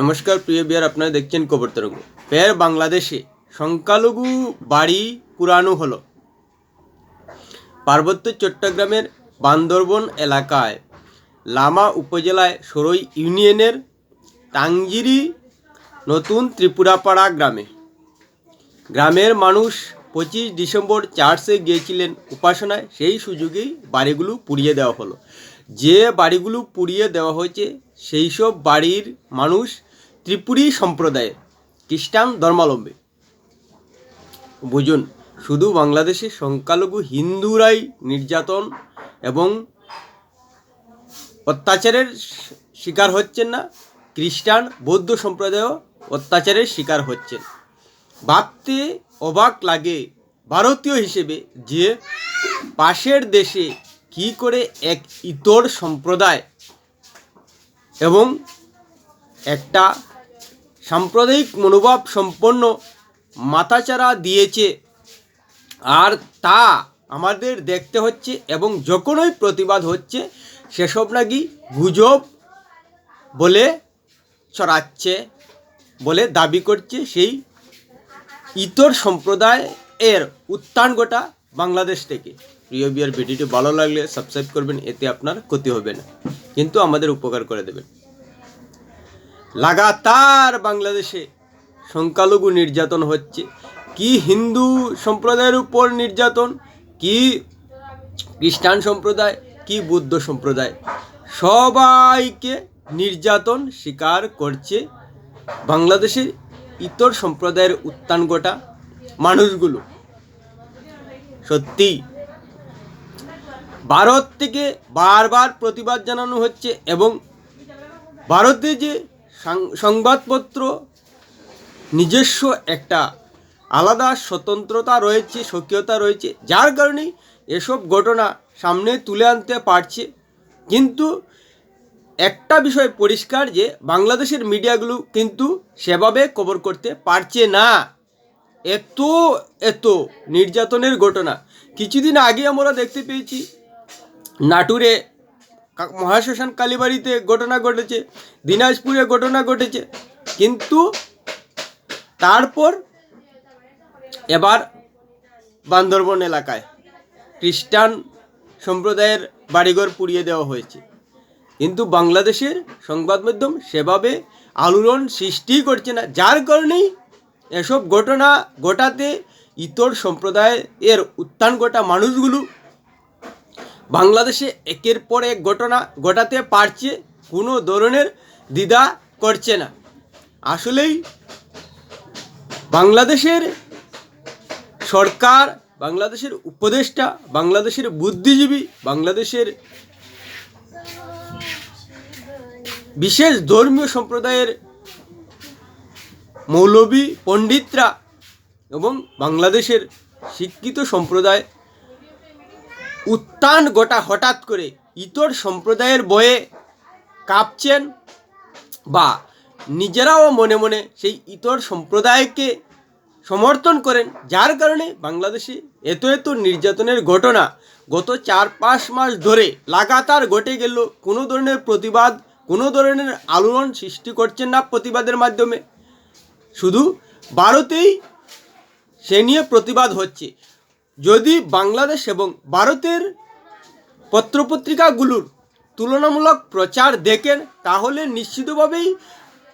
নমস্কার, প্রিয় বিয়ার, আপনারা দেখছেন কবর তরঙ্গ ফের বাংলাদেশে সংখ্যালঘু বাড়ি পুরানো হলো। পার্বত্য চট্টগ্রামের বান্দরবন এলাকায় লামা উপজেলায় সরই ইউনিয়নের টাঙ্গিরি নতুন ত্রিপুরাপাড়া গ্রামে। গ্রামের মানুষ পঁচিশ ডিসেম্বর চার্চে গিয়েছিলেন। উপাসনায় সেই সুযোগেই বাড়িগুলো পুড়িয়ে দেওয়া হলো। যে বাড়িগুলো পুড়িয়ে দেওয়া হয়েছে, সেই সব বাড়ির মানুষ ত্রিপুরী সম্প্রদায়ের খ্রিস্টান ধর্মাবলম্বী। বুঝুন, শুধু বাংলাদেশে সংখ্যালঘু হিন্দুরাই নির্যাতন এবং অত্যাচারের শিকার হচ্ছেন না, খ্রিস্টান বৌদ্ধ সম্প্রদায়ও অত্যাচারের শিকার হচ্ছেন। ভাবতে অবাক লাগে ভারতীয় হিসেবে যে পাশের দেশে কি করে এক ইতর সম্প্রদায় এবং একটা সাম্প্রদায়িক মনোভাব সম্পন্ন মাথাচাড়া দিয়েছে। আর তা আমাদের দেখতে হচ্ছে এবং যখনই প্রতিবাদ হচ্ছে, সেসব নাকি গুজব বলে ছড়াচ্ছে বলে দাবি করছে সেই ইতর সম্প্রদায় এর উত্থান গোটা বাংলাদেশ থেকে। প্রিয় বিয়ার ভিডিওটি ভালো লাগলে সাবস্ক্রাইব করবেন, এতে আপনার ক্ষতি হবে না। কিন্তু আমাদের উপকার করে দেবেন। লাগাতার বাংলাদেশে সংখ্যালঘু নির্যাতন হচ্ছে। কি হিন্দু সম্প্রদায়ের উপর নির্যাতন? কি খ্রিস্টান সম্প্রদায়? কি বুদ্ধ সম্প্রদায়? সবাইকে নির্যাতন স্বীকার করছে বাংলাদেশের ইতর সম্প্রদায়ের উত্থান গোটা মানুষগুলো। সত্যি ভারত থেকে বারবার প্রতিবাদ জানানো হচ্ছে এবং ভারতে যে সংবাদপত্র নিজস্ব একটা আলাদা স্বতন্ত্রতা রয়েছে সক্রিয়তা রয়েছে। যার কারণে এসব ঘটনা সামনে তুলে আনতে পারছে। কিন্তু একটা বিষয় পরিষ্কার যে, বাংলাদেশের মিডিয়াগুলো কিন্তু সেভাবে কবর করতে পারছে না। এত এত নির্যাতনের ঘটনা। কিছুদিন আগে আমরা দেখতে পেয়েছি, নাটুরে মহাশ্মশান কালীবাড়িতে ঘটনা ঘটেছে, দিনাজপুরে ঘটনা ঘটেছে, কিন্তু তারপর এবার বান্দরবন এলাকায় খ্রিস্টান সম্প্রদায়ের বাড়িঘর পুড়িয়ে দেওয়া হয়েছে। কিন্তু বাংলাদেশের সংবাদ মাধ্যম সেভাবে আলোড়ন সৃষ্টি করছে না, যার কারণেই এসব ঘটনা ঘটাতে ইতর সম্প্রদায় এর উত্থান ঘটা মানুষগুলো বাংলাদেশে একের পর এক ঘটনা ঘটাতে পারছে, কোনো ধরনের দ্বিধা করছে না। আসলেই বাংলাদেশের সরকার, বাংলাদেশের উপদেষ্টা, বাংলাদেশের বুদ্ধিজীবী, বাংলাদেশের বিশেষ ধর্মীয় সম্প্রদায়ের মৌলবী পণ্ডিতরা এবং বাংলাদেশের শিক্ষিত সম্প্রদায় উত্থান গোটা হঠাৎ করে ইতর সম্প্রদায়ের বয়ে কাঁপছেন বা নিজেরাও মনে মনে সেই ইতর সম্প্রদায়কে সমর্থন করেন, যার কারণে বাংলাদেশে এত এত নির্যাতনের ঘটনা গত চার পাঁচ মাস ধরে লাগাতার ঘটে গেল। কোনো ধরনের প্রতিবাদ, কোনো ধরনের আলোড়ন সৃষ্টি করছেন না প্রতিবাদের মাধ্যমে। শুধু ভারতেই সে নিয়ে প্রতিবাদ হচ্ছে। যদি বাংলাদেশ এবং ভারতের পত্রপত্রিকাগুলোর তুলনামূলক প্রচার দেখেন, তাহলে নিশ্চিতভাবেই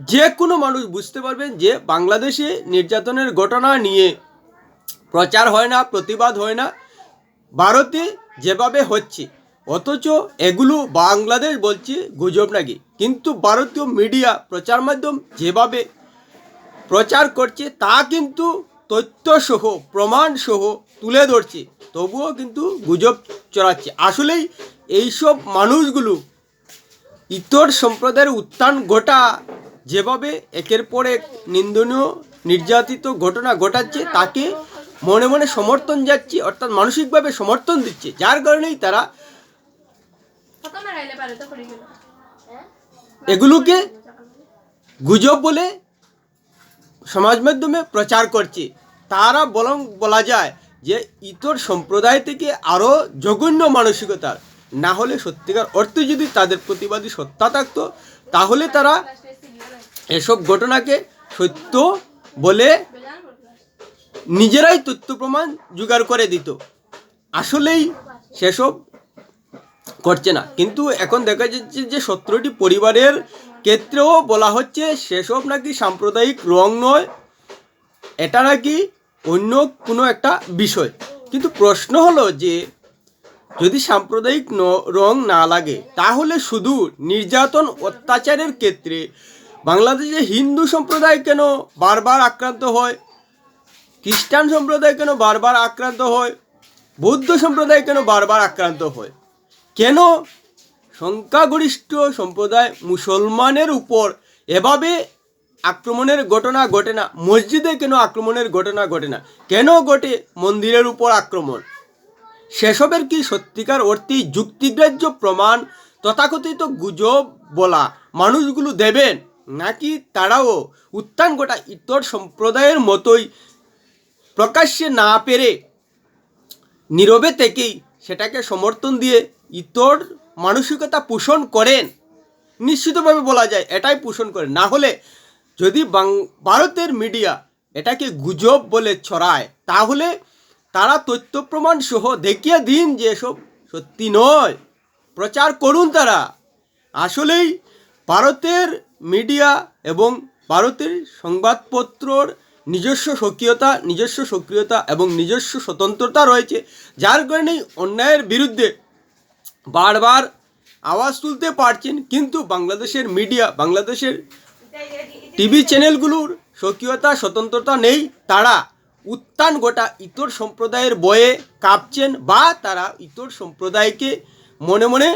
যে কোনো মানুষ বুঝতে পারবেন যে বাংলাদেশে নির্যাতনের ঘটনা নিয়ে প্রচার হয় না, প্রতিবাদ হয় না। ভারতে যেভাবে হচ্ছে, অথচ এগুলো বাংলাদেশ বলছে গুজব নাকি। কিন্তু ভারতীয় মিডিয়া প্রচার মাধ্যম যেভাবে প্রচার করছে, তা কিন্তু তথ্যসহ, প্রমাণসহ তুলে ধরছে, তবুও কিন্তু গুজব চড়াচ্ছে। আসলেই এইসব মানুষগুলো ইতর সম্প্রদায়ের উত্থান ঘটা যেভাবে একের পর এক নিন্দনীয় নির্যাতিত ঘটনা ঘটাচ্ছে, তাকে মনে মনে সমর্থন যাচ্ছে, অর্থাৎ মানসিকভাবে সমর্থন দিচ্ছে, যার কারণেই তারা এগুলোকে গুজব বলে সমাজ মাধ্যমে প্রচার করছে। তারা বরং বলা যায় যে ইতর সম্প্রদায় থেকে আরও জঘন্য মানসিকতার, না হলে সত্যিকার অর্থে যদি তাদের প্রতিবাদী সত্তা থাকতো, তাহলে তারা এসব ঘটনাকে সত্য বলে নিজেরাই তথ্য প্রমাণ জোগাড় করে দিত। আসলেই সেসব করছে না। কিন্তু এখন দেখা যাচ্ছে যে সতেরোটি পরিবারের ক্ষেত্রেও বলা হচ্ছে সেসব নাকি সাম্প্রদায়িক রং নয়। এটা নাকি অন্য কোনো একটা বিষয়। কিন্তু প্রশ্ন হলো যে, যদি সাম্প্রদায়িক রং না লাগে, তাহলে শুধু নির্যাতন অত্যাচারের ক্ষেত্রে বাংলাদেশে হিন্দু সম্প্রদায় কেন বারবার আক্রান্ত হয়? খ্রিস্টান সম্প্রদায় কেন বারবার আক্রান্ত হয়? বৌদ্ধ সম্প্রদায় কেন বারবার আক্রান্ত হয়? কেন সংখ্যাগরিষ্ঠ সম্প্রদায় মুসলমানের উপর এভাবে আক্রমণের ঘটনা ঘটে না, মসজিদে কেন আক্রমণের ঘটনা ঘটে না? কেন ঘটে মন্দিরের উপর আক্রমণ? সেসবের কি সত্যিকার অর্থেই যুক্তিগ্রাহ্য প্রমাণ, তথাকথিত গুজব বলা মানুষগুলো দেবেন? নাকি তারাও উত্থান গোটা ইতর সম্প্রদায়ের মতোই প্রকাশ্যে না পেরে নীরবে থেকেই সেটাকে সমর্থন দিয়ে ইতর মানসিকতা পোষণ করেন? নিশ্চিতভাবে বলা যায়, এটাই পোষণ করেন। না হলে যদি ভারতের মিডিয়া এটাকে গুজব বলে ছড়ায়, তাহলে তারা তথ্য প্রমাণ সহ দেখিয়ে দিন যে এসব সত্যি নয়। প্রচার করুন তারা। আসলেই ভারতের মিডিয়া এবং ভারতের সংবাদপত্রর নিজস্ব সক্রিয়তা নিজস্ব সক্রিয়তা এবং নিজস্ব স্বতন্ত্রতা রয়েছে, যার কারণেই অন্যায়ের বিরুদ্ধে বারবার আওয়াজ তুলতে পারছেন। কিন্তু বাংলাদেশের মিডিয়া, বাংলাদেশের টিভি চ্যানেলগুলোর স্বকীয়তা, স্বতন্ত্রতা নেই, তারা উত্থান গোটা ইতর সম্প্রদায়ের বয়ে কাঁপছেন বা তারা ইতর সম্প্রদায়কে মনে মনে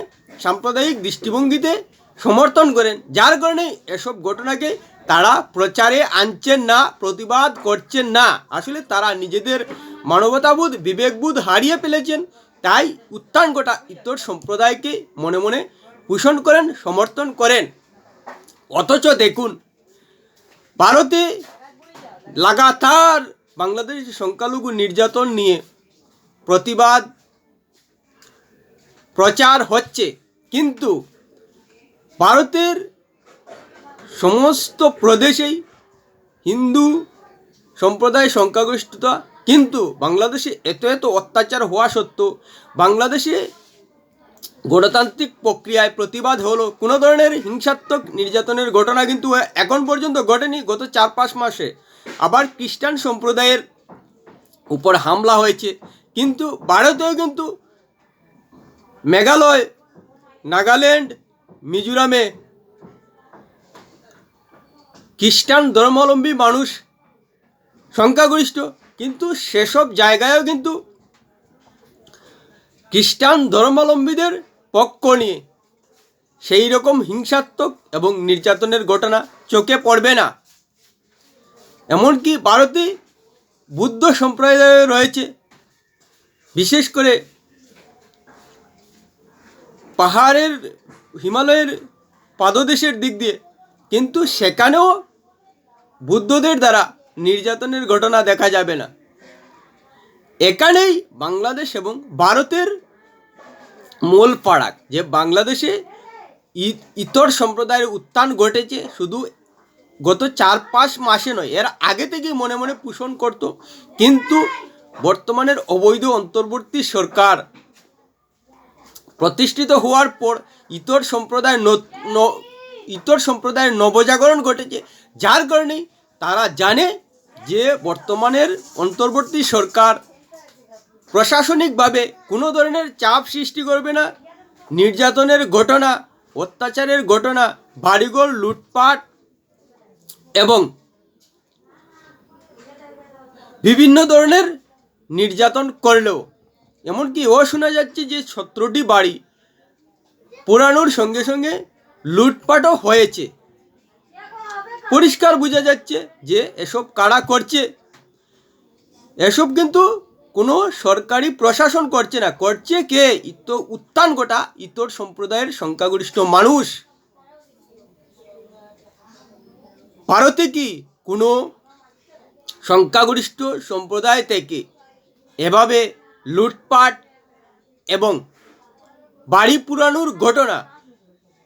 সাম্প্রদায়িক দৃষ্টিভঙ্গিতে সমর্থন করেন। যার কারণে এসব ঘটনাকে তারা প্রচারে আনছেন না, প্রতিবাদ করছেন না। আসলে তারা নিজেদের মানবতাবোধ, বিবেকবোধ হারিয়ে ফেলেছেন। তাই উত্থান গোটা ইতর সম্প্রদায়কে মনে মনে পোষণ করেন, সমর্থন করেন। অথচ দেখুন, ভারতে লাগাতার বাংলাদেশ সংখ্যালঘু নির্যাতন নিয়ে প্রতিবাদ, প্রচার হচ্ছে। কিন্তু ভারতের সমস্ত প্রদেশেই হিন্দু সম্প্রদায় সংখ্যাগরিষ্ঠতা, কিন্তু বাংলাদেশে এত এত অত্যাচার হওয়া সত্ত্বেও বাংলাদেশে গণতান্ত্রিক প্রক্রিয়ায় প্রতিবাদ হলো। কোনো ধরনের হিংসাত্মক নির্যাতনের ঘটনা কিন্তু এখন পর্যন্ত ঘটেনি গত চার পাঁচ মাসে। আবার খ্রিস্টান সম্প্রদায়ের উপর হামলা হয়েছে। কিন্তু ভারতেও কিন্তু মেঘালয়, নাগাল্যান্ড, মিজোরামে খ্রিস্টান ধর্মাবলম্বী মানুষ সংখ্যাগরিষ্ঠ। কিন্তু সেসব জায়গায়ও কিন্তু খ্রিস্টান ধর্মাবলম্বীদের পক্ষ নিয়ে। সেই রকম হিংসাত্মক এবং নির্যাতনের ঘটনা চোখে পড়বে না। এমনকি ভারতে বুদ্ধ সম্প্রদায় রয়েছে। বিশেষ করে পাহাড়ের, হিমালয়ের পাদদেশের দিক দিয়ে। কিন্তু সেখানেও বুদ্ধদের দ্বারা নির্যাতনের ঘটনা দেখা যাবে না। এখানেই বাংলাদেশ এবং ভারতের মূল পাড়াক যে বাংলাদেশে ইতর সম্প্রদায়ের উত্থান ঘটেছে, শুধু গত চার পাঁচ মাসে নয়, এর আগে থেকেই মনে মনে পোষণ করত। কিন্তু বর্তমানের অবৈধ অন্তর্বর্তী সরকার প্রতিষ্ঠিত হওয়ার পর ইতর সম্প্রদায় ইতর সম্প্রদায়ের নবজাগরণ ঘটেছে, যার কারণেই তারা জানে যে বর্তমানের অন্তর্বর্তী সরকার প্রশাসনিকভাবে কোনো ধরনের চাপ সৃষ্টি করবে না, নির্যাতনের ঘটনা, অত্যাচারের ঘটনা, বাড়িঘর লুটপাট এবং বিভিন্ন ধরনের নির্যাতন করলেও। এমনকি ও শোনা যাচ্ছে যে সতেরোটি বাড়ি পুরানোর সঙ্গে সঙ্গে লুটপাটও হয়েছে। পরিষ্কার বোঝা যাচ্ছে যে এসব কারা করছে। এসব কিন্তু কোনো সরকারি প্রশাসন করছে না। করছে কে? ইত উত্থান গোটা ইতর সম্প্রদায়ের সংখ্যাগরিষ্ঠ মানুষ। ভারতে কি কোনো সংখ্যাগরিষ্ঠ সম্প্রদায় থেকে এভাবে লুটপাট এবং বাড়ি পুরানোর ঘটনা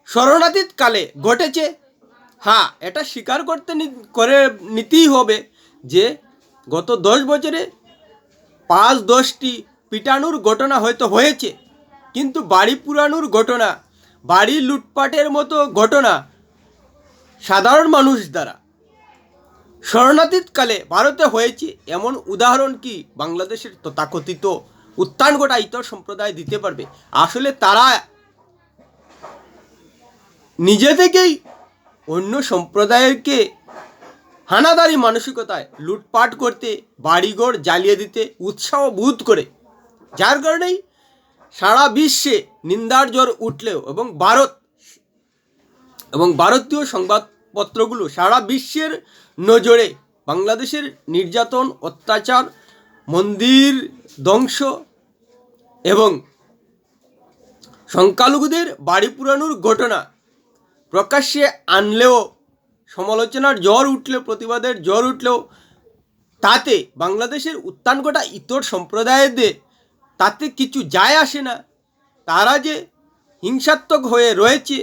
শরণাতীত কালে ঘটেছে? হ্যাঁ এটা স্বীকার করতে করে নিতেই হবে যে গত দশ বছরে পাঁচ দশটি পিটানোর ঘটনা হয়তো হয়েছে, কিন্তু বাড়ি পুরানোর ঘটনা, বাড়ি লুটপাটের মতো ঘটনা সাধারণ মানুষ দ্বারা। শরণাতীতকালে ভারতে হয়েছে এমন উদাহরণ কি বাংলাদেশের তথাকথিত, উত্থান গোটা ইতর সম্প্রদায় দিতে পারবে? আসলে তারা নিজে থেকেই অন্য সম্প্রদায়কে হানাদারি মানসিকতায় লুটপাট করতে, বাড়িঘর জ্বালিয়ে দিতে উৎসাহ বোধ করে। যার কারণেই সারা বিশ্বে নিন্দার জ্বর উঠলেও এবং ভারত এবং ভারতীয় সংবাদপত্রগুলো সারা বিশ্বের নজরে বাংলাদেশের নির্যাতন, অত্যাচার, মন্দির ধ্বংস এবং সংখ্যালঘুদের বাড়ি পুরানোর ঘটনা প্রকাশ্যে আনলেও সমালোচনার জ্বর উঠলেও, প্রতিবাদের জ্বর উঠলেও, তাতে বাংলাদেশের উত্থান ঘটা ইতর সম্প্রদায়দের তাতে কিছু যায় আসে না। তারা যে হিংসাত্মক হয়ে রয়েছে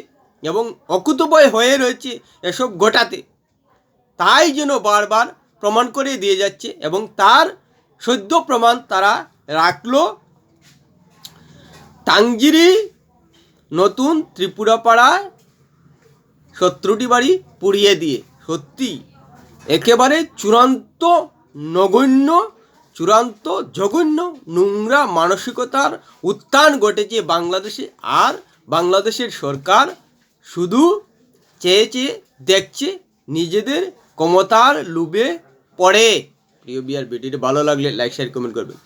এবং অকুতভয় হয়ে রয়েছে এসব ঘটাতে, তাই যেন বারবার প্রমাণ করে দিয়ে যাচ্ছে এবং তার সদ্য প্রমাণ তারা রাখল টাঙ্গিরি নতুন ত্রিপুরাপাড়ায় শত্রুটি বাড়ি পুড়িয়ে দিয়ে। সত্যি, একেবারে চূড়ান্ত নগণ্য, চূড়ান্ত জঘন্য নোংরা মানসিকতার উত্থান ঘটেছে বাংলাদেশে। আর বাংলাদেশের সরকার শুধু চেয়ে চেয়ে দেখছে নিজেদের ক্ষমতার লুবে পড়ে। প্রিয় বিয়ার ভিডিওটি ভালো লাগলে লাইক শেয়ার কমেন্ট করবেন।